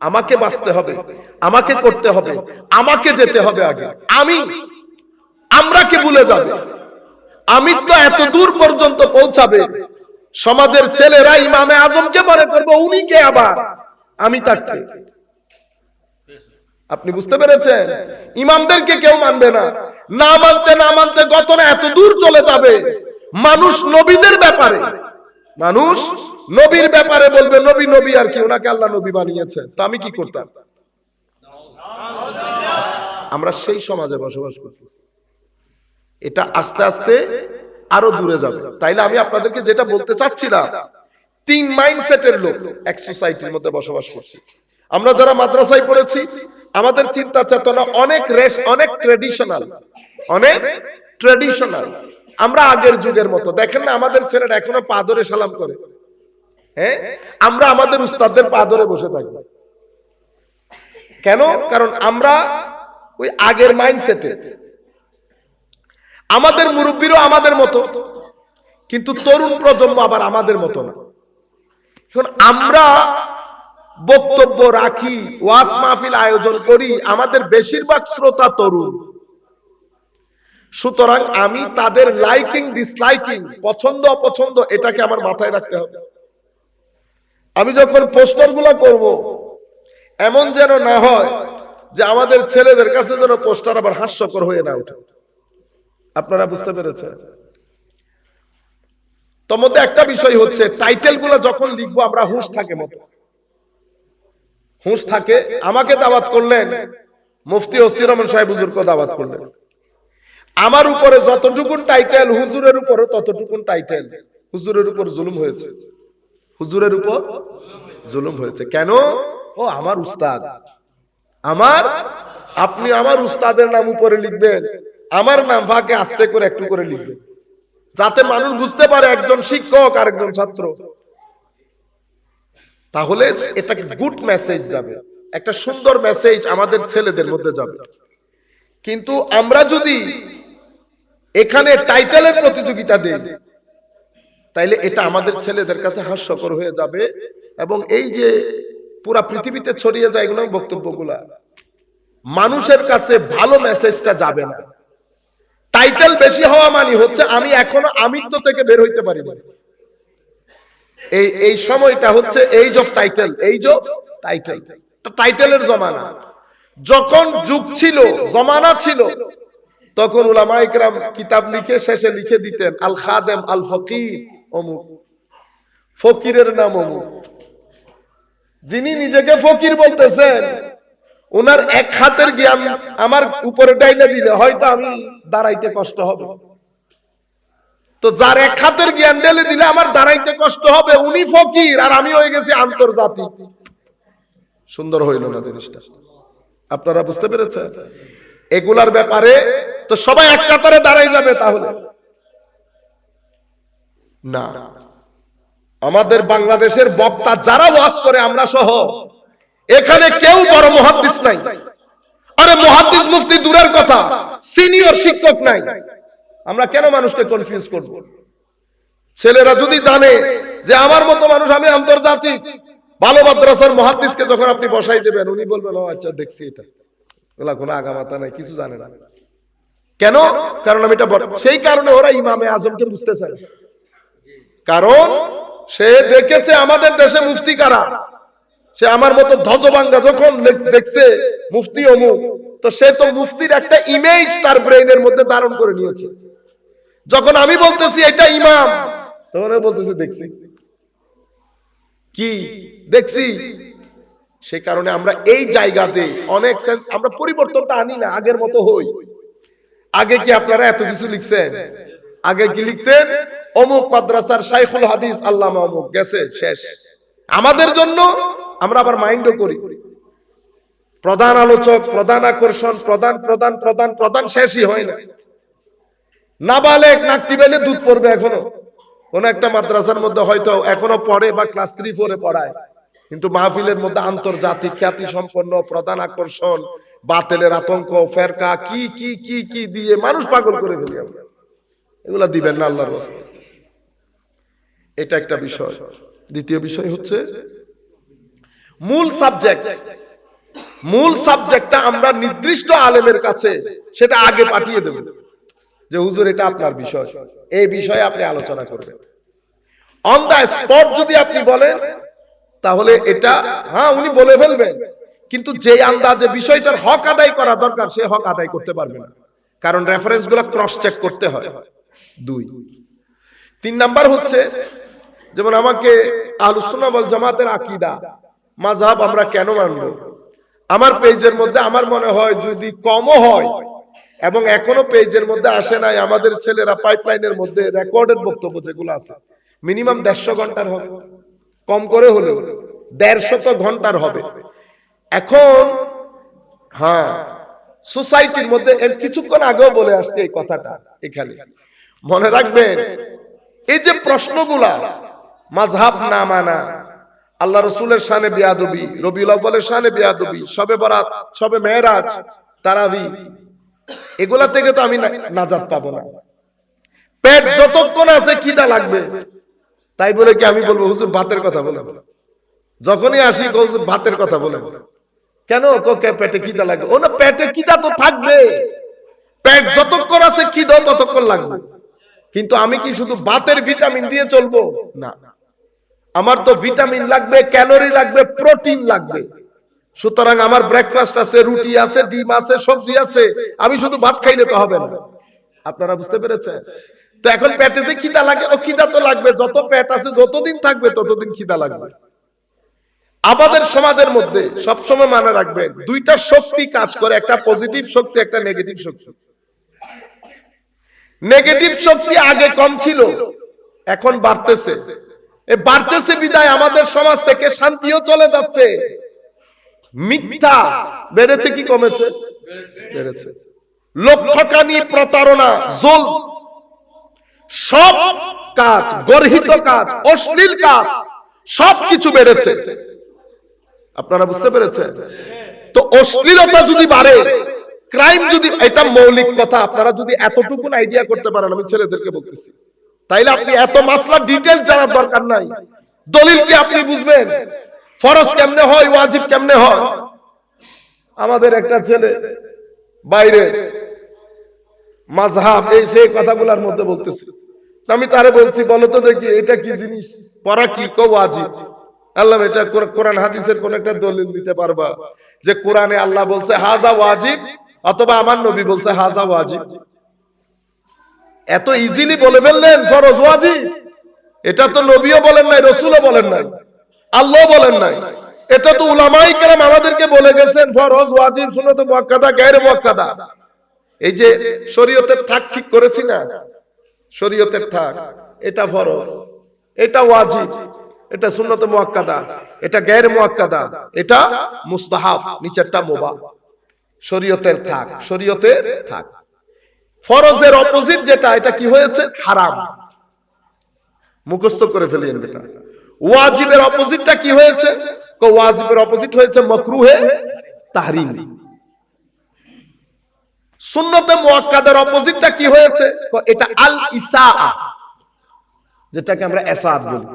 আমাকে বাঁচতে হবে, আমাকে করতে হবে, আমাকে যেতে হবে আগে। আমি, আমরা কে ভুলে যাবে? আমি তো এত দূর পর্যন্ত পৌঁছাবে। সমাজের ছেলেরা ইমামে আজমকে মনে করব, উনি কে আবার? আমি তাকে। আপনি বুঝতে পেরেছেন? ইমামদেরকে কেউ মানবে না। না মানতে না মানতে গত এত দূর চলে যাবে। মানুষ নবীদের ব্যাপারে। মানুষ নবীর ব্যাপারে বলবে, নবী নবী আর কি, ওনাকে আল্লাহ নবী বানিয়েছেন। তো আমি কি করতাম? আমরা সেই সমাজে বসবাস করতেছি। এটা আস্তে আস্তে আরও দূরে যাবে। তাইলে আমি আপনাদেরকে যেটা বলতে চাচ্ছিলাম, তিন মাইন্ডসেটের লোক এক সোসাইটির মধ্যে বসবাস করছি। আমরা যারা মাদ্রাসায় পড়েছি, আমাদের চিন্তা চেতনা অনেক রেশ, অনেক ট্রেডিশনাল অনেক ট্রেডিশনাল। আমরা আগের যুগের মতো। দেখেন না, আমাদের ছেলেরা এখনও পা ধরে সালাম করে। হ্যাঁ? আমরা আমাদের উস্তাদদের পা ধরে বসে থাকি। কেন? কারণ আমরা ওই আগের মাইন্ডসেটে আমাদের মুরব্বীরও আমাদের মতো। কিন্তু তরুণ প্রজন্ম আবার আমাদের মতো না। এখন আমরা বক্তব্য রাখি, ওয়াজ মাহফিল আয়োজন করি, আমাদের বেশিরভাগ শ্রোতা তরুণ। সুতরাং আমি তাদের লাইকিং ডিসলাইকিং পছন্দ, অপছন্দ, এটাকে আমার মাথায় রাখতে হবে। আমি যখন পোস্টারগুলা করব, এমন যেন না হয় যে আমাদের ছেলেদের কাছে যেন পোস্টার আবার হাস্যকর হয়ে না ওঠে। আপনারা বুঝতে পেরেছেন? তোর একটা বিষয় হচ্ছে টাইটেলগুলো যখন লিখব, আমরা হুঁশ থাকে মতো। হুঁশ থাকে, আমাকে দাওয়াত করলেন মুফতি ওসির রহমান সাহেব হুজুরকে দাওয়াত করলেন। আমার উপরে যতটুকুন টাইটেল, হুজুরের উপরও ততটুকুন টাইটেল, হুজুরের উপর জুলুম হয়েছে। হুজুরের উপর জুলুম হয়েছে। কেন? ও, আমার উস্তাদ। আমার? আপনি আমার উস্তাদের নাম উপরে লিখবেন। আমার নাম ভাগে আস্তে করে একটু করে লিখবেন। যাতে মানুষ বুঝতে পারে একজন শিক্ষক আর একজন ছাত্র। তাহলে এটা গুড মেসেজ যাবে? একটা সুন্দর মেসেজ আমাদের ছেলেদের মধ্যে যাবে। কিন্তু আমরা যদি এখানে টাইটেলের প্রতিযোগিতা দিই তাইলে এটা আমাদের ছেলেদের কাছে হাস্যকর হয়ে যাবে। এবং এই যে পুরা পৃথিবীতে ছড়িয়ে যায় এগুলো বক্তব্যগুলা, মানুষের কাছে ভালো মেসেজটা যাবে না। টাইটেল বেশি হওয়া মানে হচ্ছে আমি এখনও আমিত্ব থেকে বের হইতে পারি না এই এই সময়টা হচ্ছে age of title age of title টাইটেলের জমানা। যখন যুগ ছিল, জমানা ছিল, তখন উলামা ইকরাম কিতাব লিখে শেষে লিখে দিতেন আল খাদেম আল ফকির অমুক। ফকিরের নাম অমুক। যিনি নিজেকে ফকির বলতেছেন ওনার এক হাতের জ্ঞান আমার উপরে ডাইলে দিলে হয়তো আমি দাঁড়াইতে কষ্ট হবে। তো যার এক হাতের জ্ঞান ঢেলে দিলে আমার দাঁড়াইতে কষ্ট হবে, উনি ফকির আর আমি হয়ে গেছি আন্তর্জাতিক। সুন্দর হইল না জিনিসটা? আপনারা বুঝতে পেরেছেন? এগুলার ব্যাপারে তো সবাই এক কাতারে দাঁড়াই যাবে তাহলে। না। আমাদের বাংলাদেশের বক্তা যারা ওয়াজ করে, আমরা সহ। এখানে কেউ বড় মহাদ্দিস নাই। আরে মহাদ্দিস মুফতি দূরের কথা, সিনিয়র শিক্ষক নাই। আমরা কেন মানুষকে কনফিউজ করব? ছেলেরা যদি জানে যে আমার মতো মানুষ, আমি আন্তর্জাতিক, ভালো মাদ্রাসার মহাদ্দিসকে যখন আপনি বসাই দেবেন, উনি বলবেন, ও আচ্ছা দেখছি এটা। ওলা কোনো আগামাতা নাই, কিছু জানে না। কেন? কারণ আমি এটা সেই কারণে ওরা ইমামে আজমকে বুঝতে চায়। কারণ সে দেখেছে আমাদের দেশে মুফতি কারা? সে আমার মতো ধ্বজবাঙ্গা যখন দেখছে মুফতি অমুক, তো সে তো মুফতির একটা ইমেজ তার ব্রেইনের মধ্যে ধারণ করে নিয়েছে। যখন আমি বলতেছি, এটা ইমাম, তখন বলতেছে, দেখছি। কি? দেখছি। সে কারণে আমরা এই জায়গাতে অনেক আমরা পরিবর্তনটা আনি না, আগের মতো হই। আগে কি আপনারা এত কিছু লিখছেন? আগে কি লিখতেন? অমুক মাদ্রাসার শাইখুল হাদিস আল্লাহ অমুক, গেছে, শেষ। আমাদের জন্য আমরা আবার মাইন্ডও করি। প্রধান আলোচক, প্রধান আকর্ষণ, প্রধান প্রধান প্রধান প্রধান শেষই হয় না। নাবালেক নাক টিবেলে দুধ পড়বে এখনও। কোন একটা মাদ্রাসার মধ্যে হয়তো এখনও পড়ে বা ক্লাস থ্রি, ফোরে পড়ায়। কিন্তু মাহফিলের মধ্যে আন্তর্জাতিক খ্যাতি সম্পন্ন, প্রধান আকর্ষণ, বাতেলের আতঙ্ক, ফেরকা, কি কি কি কি দিয়ে মানুষ পাগল করে ফেলি আমরা। এগুলা দিবেন না আল্লাহর রাস্তা এটা একটা বিষয়। দ্বিতীয় বিষয় হচ্ছে, মূল সাবজেক্ট মূল সাবজেক্টটা আমরা নির্দিষ্ট আলেমের কাছে সেটা আগে পাঠিয়ে দেব। যে হুজুর, এটা আপনার বিষয়। এই বিষয়ে আপনি আলোচনা করবেন। অন দা স্পট যদি আপনি বলেন, তাহলে এটা হ্যাঁ উনি বলে ফেলবেন। কিন্তু যে আন্দাজে বিষয়টার হক আদায় করা দরকার, সে হক আদায় করতে পারবে না। কারণ রেফারেন্সগুলো ক্রস চেক করতে হয়। দুই। তিন নাম্বার হচ্ছে, যেমন আমাকে আলোচনা জামাতের আকিদা, মাযহাব আমরা কেন মানব? আমার পেজের মধ্যে আমার মনে হয় যদি কমও হয়, এবং এখনও পেজের মধ্যে আসে নাই, আমাদের ছেলেরা পাইপলাইনের মধ্যে রেকর্ডেড বক্তব্য যেগুলো আছে, মিনিমাম দেড়শো ঘণ্টার হবে। কম করে হলেও দেড়শত ঘণ্টার হবে। এখন হ্যাঁ সোসাইটির মধ্যে কিছুক্ষণ আগেও বলে আসছে এই কথাটা এখানে। মনে রাখবেন, এই যে প্রশ্নগুলা মাঝহাব না মানা, আল্লাহ রসুলের শানে বিয়াদবি, রবিউল আব্বালের শানে বিয়াদবি, সবে বরাত, সবে মেহরাজ তারাবি, এগুলা থেকে তো আমি না- নাজাত পাবো না। পেট যতক্ষণ আছে খিদা লাগবে, তাই বলে কি আমি বলব, হুজুর ভাতের কথা বলে যখনই আসি হুজুর ভাতের কথা বলে কেন? কোকে পেটে খিদা লাগবে? ও না, পেটে খিদা তো থাকবে। পেট যতক্ষণ আছে খিদা, ততক্ষণ লাগবে। কিন্তু আমি কি শুধু ভাতের ভিটামিন দিয়ে চলবো? না। আমার তো ভিটামিন লাগবে, ক্যালোরি লাগবে, প্রোটিন লাগবে। সুতরাং আমার ব্রেকফাস্ট আছে, রুটি আছে, ডিম আছে, সবজি আছে, আমি শুধু ভাত খাইলে তো হবে না। আপনারা বুঝতে পেরেছেন? তো এখন পেটে যে খিদা লাগে, ও খিদা তো লাগবে, যত পেট আছে, যতদিন থাকবে, ততদিন খিদা লাগবে। আমাদের সমাজের মধ্যে সবসময় মনে রাখবেন, দুইটা শক্তি কাজ করে, একটা পজিটিভ শক্তি, একটা নেগেটিভ শক্তি। নেগেটিভ শক্তি আগে কম ছিল, এখন বাড়তেছে। বাড়তেছে বিদায় আমাদের সমাজ থেকে, শান্তিও চলে যাচ্ছে। মিথ্যা বেড়েছে কি কমেছে? বেড়েছে। লক্ষ্যকানি প্রতারণা, জোল। সব কাজ, গর্হিত কাজ, অশ্লীল কাজ সব কিছু বেড়েছে। আপনারা বুঝতে পেরেছেন? তো অশ্লীলতা যদি বাড়ে ক্রাইম যদি এটা মৌলিক কথা, আপনারা যদি এতটুকু আইডিয়া করতে পারেন, আমি ছেলেদেরকে বলতেছি। তাইলে আপনি এত মাসলা ডিটেল জানার দরকার নাই। দলিল কি আপনি বুঝবেন? ফরজ কেমনে হয়, ওয়াজিব কেমনে হয়? আমাদের একটা ছেলে বাইরে মাযহাব এই সেই কথাগুলোর মধ্যে বলতেছে। আমি তারে বলছি, বলো তো দেখি, এটা কি জিনিস? পড়া কি? কো ওয়াজিব। আল্লাহ, এটা কোরআন, হাদিসের কোন একটা দলিল দিতে পারবা যে কোরআনে আল্লাহ বলছে, হাজা ওয়াজিব অথবা আমার নবী বলছে, হাজা ওয়াজিব এত ইজিলি বলে ফেললেন, ফরজ ওয়াজিব এটা তো নবীও বলেন নাই, রসুলও বলেন নাই আল্লাহ বলেন নাই। এটা তো উলামাই কেরাম আমাদেরকে বলে গেছেন, ফরজ ওয়াজিব সুন্নত মুআক্কাদা গায়রে মুআক্কাদা এই যে শরীয়তের থাক ঠিক করেছি না? শরীয়তের থাক, এটা ফরজ, এটা ওয়াজিব এটা সুন্নত মুআক্কাদা এটা গায়রে মুআক্কাদা এটা মুস্তাহাব, নিচেরটা মুবাহ। শরীয়তের থাক শরীয়তের থাক। ফরজের অপোজিট যেটা এটা কি হয়েছে? হারাম। মুখস্থ করে ফেলিয়েন বেটা। ওয়াজিবের অপোজিটটা কি হয়েছে? ওয়াজিবের অপোজিট হয়েছে মকরুহে তাহরিম। সুন্নতে মুআক্কাদার অপোজিটটা কি হয়েছে? এটা আল ইসা যেটাকে আমরা এসাদ বলি।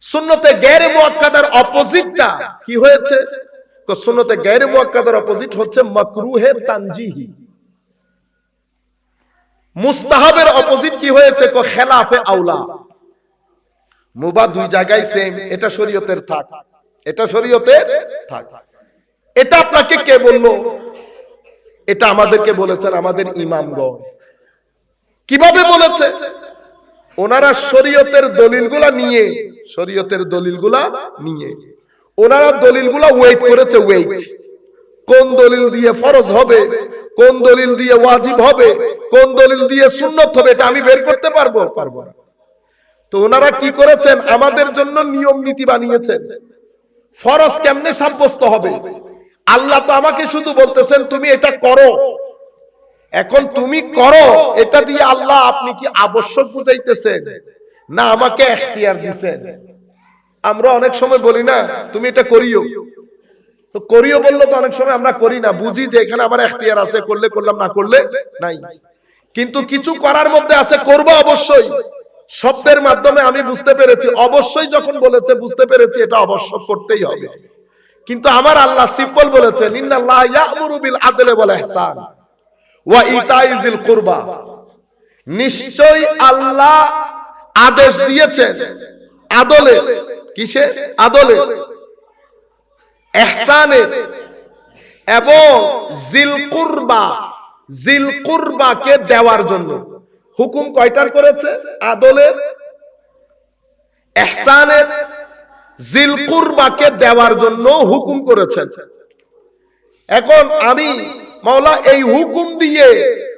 সুন্নতে গैर মুআক্কাদার অপোজিটটা কি হয়েছে? কো সুন্নতে অপোজিট হচ্ছে মাকরুহে তানজিহি। মুস্তাহাবের অপোজিট কি হয়েছে? কো খেলাফে মুবা দুই জায়গায় সেম এটা শরীয়তের থাক। এটা শরীয়তের থাক। এটা আপনাকে কে বলল? এটা আমাদেরকে বলেছেন আমাদের ইমামগণ। কীভাবে বলেছে? ওনারা শরীয়তের দলিলগুলা নিয়ে, শরীয়তের দলিলগুলা নিয়ে। ওনারা দলিলগুলা ওয়েট করেছে ওয়েট কোন দলিল দিয়ে ফরজ হবে? কোন দলিল দিয়ে ওয়াজিব হবে? কোন দলিল দিয়ে সুন্নত হবে? এটা আমি বের করতে পারব? পারব না। তো ওনারা কি করেছেন? আমাদের জন্য নিয়ম নীতি বানিয়েছেন। ফরজ কেমনে সাব্যস্ত হবে? আল্লাহ তো আমাকে শুধু বলতেছেন, তুমি এটা করো। এখন তুমি করো, এটা দিয়ে আল্লাহ আপনি কি আবশ্যক বুঝাইতেছেন? না, আমাকে এখতিয়ার দিছেন। আমরা অনেক সময় বলি না, তুমি এটা করিও। তো করিও বলল তো অনেক সময় আমরা করি না, বুঝি যে এখানে আমার এখতিয়ার আছে, করলে করলাম, না করলে নাই। কিন্তু কিছু করার মধ্যে আছে, করব অবশ্যই। শব্দের মাধ্যমে আমি বুঝতে পেরেছি, অবশ্যই যখন বলেছে বুঝতে পেরেছি, এটা অবশ্য করতেই হবে। কিন্তু আমার আল্লাহ সিম্পল বলেছেন ইন্নাল্লাহ ইয়ামুরু বিল আদলি ওয়াল ইহসান ওয়া ইতাইজিল কুরবা। নিশ্চয়ই আল্লাহ আদেশ দিয়েছেন আদলে, কিসে? আদলে। এহসানে। এবং জিল কুরবা জিল কুরবাকে দেওয়ার জন্য। হুকুম কয়টার করেছে? আদলের। এহসানের জিল কুরবাকে দেওয়ার জন্য হুকুম করেছেন। এখন আমি, মাওলা, এই হুকুম দিয়ে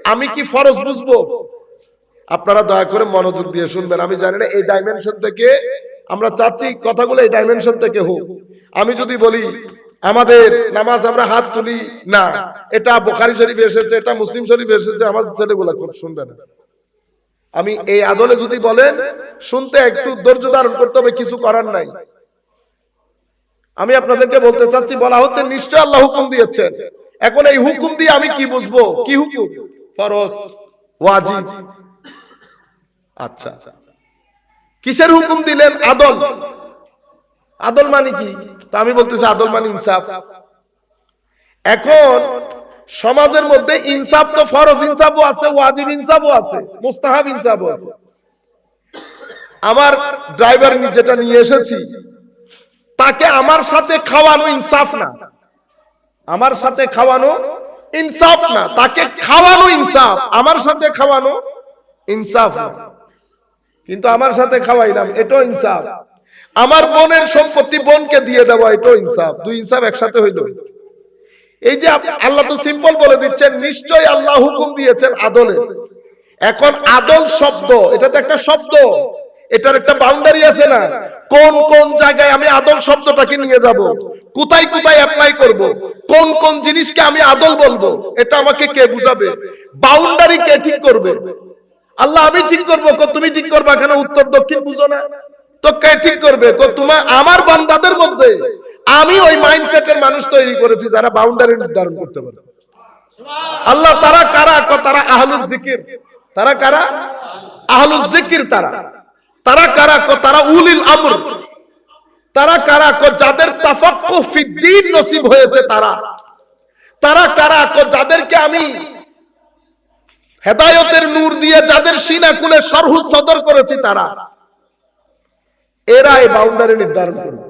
আমি কি ফরজ বুঝব? আপনারা দয়া করে মনোযোগ দিয়ে শুনবেন। আমি জানি না এই ডাইমেনশন থেকে আমরা চাচ্ছি কথাগুলো এই ডাইমেনশন থেকে হোক। আমি যদি বলি, আমাদের নামাজ আমরা হাত তুলি না। এটা বোখারি শরীফ এসেছে, এটা মুসলিম শরীফ এসেছে, আমাদের ছেলেগুলা শুনবে না। আমি এই আদলে যদি বলেন, শুনতে একটু ধৈর্য ধারণ করতে হবে, কিছু করার নাই। আমি আপনাদেরকে বলতে চাচ্ছি, বলা হচ্ছে নিশ্চয় আল্লাহ হুকুম দিয়েছেন। এখন এই হুকুম দিয়ে আমি কি বুঝব? কি হুকুম? ফরজ, ওয়াজিব। আচ্ছা। কিসের হুকুম দিলেন? আদল। আদল মানে কি? তা আমি বলতেছি, আদল মানে ইনসাফ। এখন সমাজের মধ্যে ইনসাফ তো ফরজ, ইনসাফও আছে, ওয়াজিব ইনসাফও আছে, মুস্তাহাব ইনসাফও আছে। আমার ড্রাইভার যেটা নিয়ে এসেছি। তাকে আমার সাথে খাওয়ানো ইনসাফ না। আমার সাথে খাওয়ানো ইনসাফ না। তাকে খাওয়ানো ইনসাফ। আমার সাথে খাওয়ানো ইনসাফ না। কিন্তু আমার সাথে খাওয়াইলাম, এটাও ইনসাফ। আমার বোনের সম্পত্তি বোনকে দিয়ে দেওয়া, এটাও ইনসাফ। দুই ইনসাফ একসাথে হইল। এই যে আল্লাহ তো সিম্পল বলে দিচ্ছেন নিশ্চয় আল্লাহ হুকুম দিয়েছেন আদলে। এখন আদল শব্দ, এটা তো একটা শব্দ। এটার একটা বাউন্ডারি আছে না? কোন কোন জায়গায় আমি আদল শব্দটাকে নিয়ে যাব? কোথায় কোথায় অ্যাপ্লাই করব? কোন কোন জিনিসকে আমি আদল বলব? এটা আমাকে কে বুঝাবে? বাউন্ডারি কে ঠিক করবে? আল্লাহ, আমি ঠিক করব। তুমি ঠিক করবা কেন? উত্তর দক্ষিণ বুঝো না। তো কে ঠিক করবে? তোমার আমার বান্দাদের মধ্যে আমি ওই মাইন্ডসেটের মানুষ তৈরি করেছি যারা বাউন্ডারি নির্ধারণ করতে পারে। আল্লাহ, তারা কারা? তারা আহলুল জিকির। তারা কারা? আহলুল জিকির তারা। তারা কারা? কো, তারা উলিল আমর। তারা কারা? কো, যাদের তাফাক্কু ফিদ্দিন নসিব হয়েছে তারা। তারা কারা? কো, যাদেরকে আমি হেদায়তের নূর দিয়ে যাদের সিনা কুলে সরহু সদর করেছি তারা। এরা এই বাউন্ডারি নির্ধারণ করবে।